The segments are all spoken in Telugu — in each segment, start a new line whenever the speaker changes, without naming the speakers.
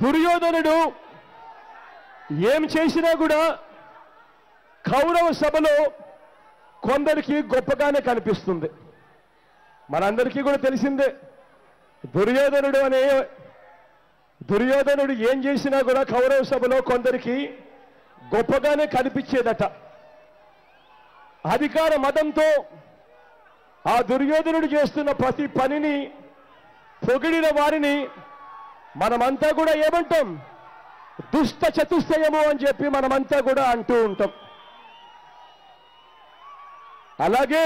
దుర్యోధనుడు ఏం చేసినా కూడా కౌరవ సభలో కొందరికి గొప్పగానే కనిపిస్తుంది. మనందరికీ కూడా తెలిసిందే దుర్యోధనుడు అనే దుర్యోధనుడు ఏం చేసినా కూడా కౌరవ సభలో కొందరికి గొప్పగానే కనిపించేదట. అధికార మతంతో ఆ దుర్యోధనుడు చేస్తున్న ప్రతి పనిని పొగిడిన వారిని మనమంతా కూడా ఏమంటాం? దుష్ట చతుష్టయము అని చెప్పి మనమంతా కూడా అంటూ ఉంటాం. అలాగే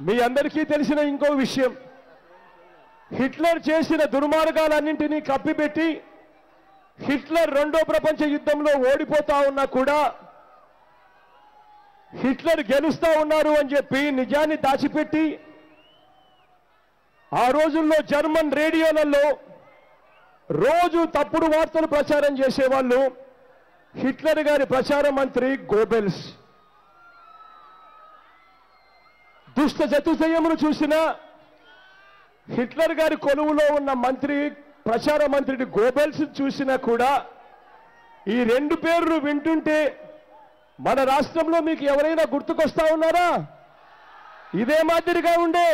మీ అందరికీ తెలిసిన ఇంకో విషయం. హిట్లర్ చేసిన దుర్మార్గాలన్నింటినీ కప్పిపెట్టి హిట్లర్ రెండో ప్రపంచ యుద్ధంలో ఓడిపోతా ఉన్నా కూడా హిట్లర్ గెలుస్తా ఉన్నారు అని చెప్పి నిజాన్ని దాచిపెట్టి ఆ రోజుల్లో జర్మన్ రేడియోలలో రోజు తప్పుడు వార్తలు ప్రచారం చేసేవాళ్ళు హిట్లర్ గారి ప్రచార మంత్రి గోబెల్స్. దుష్ట చతుర్దయమును చూసిన హిట్లర్ గారి కొలువులో ఉన్న మంత్రి ప్రచార మంత్రిని గోబెల్స్ చూసినా కూడా ఈ రెండు పేర్లు వింటుంటే మన రాష్ట్రంలో మీకు ఎవరైనా గుర్తుకొస్తా ఉన్నారా? ఇదే మాదిరిగా ఉండే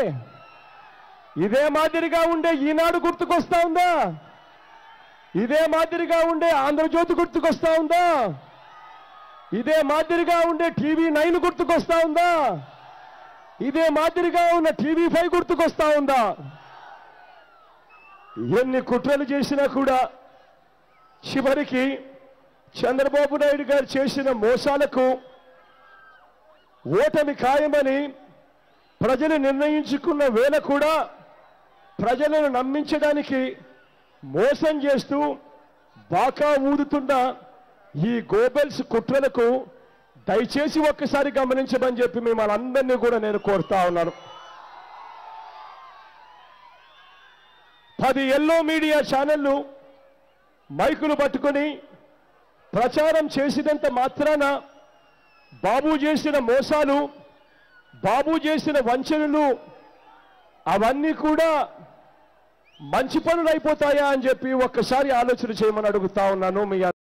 ఇదే మాదిరిగా ఉండే ఈనాడు గుర్తుకొస్తా ఉందా? ఇదే మాదిరిగా ఉండే ఆంధ్రజ్యోతి గుర్తుకొస్తా ఉందా? ఇదే మాదిరిగా ఉండే టీవీ నైన్ గుర్తుకొస్తా ఉందా? ఇదే మాదిరిగా ఉన్న టీవీ ఫైవ్ గుర్తుకొస్తా ఉందా? ఎన్ని కుట్రలు చేసినా కూడా చివరికి చంద్రబాబు నాయుడు గారు చేసిన మోసాలకు ఓటమి ఖాయమని ప్రజలు నిర్ణయించుకున్న వేళ కూడా ప్రజలను నమ్మించడానికి మోసం చేస్తూ బాకా ఊదుతున్న ఈ గోబెల్స్ కుట్రలకు దయచేసి ఒక్కసారి గమనించమని చెప్పి మిమ్మల్ని అందరినీ కూడా నేను కోరుతా ఉన్నాను. పది ఎల్లో మీడియా ఛానళ్ళు మైకులు పట్టుకొని ప్రచారం చేసినంత మాత్రాన బాబు చేసిన మోసాలు బాబు చేసిన వంచనలు అవన్నీ కూడా మంచి పనులు అయిపోతాయా అని చెప్పి ఒక్కసారి ఆలోచన చేయమని అడుగుతా ఉన్నాను. మీ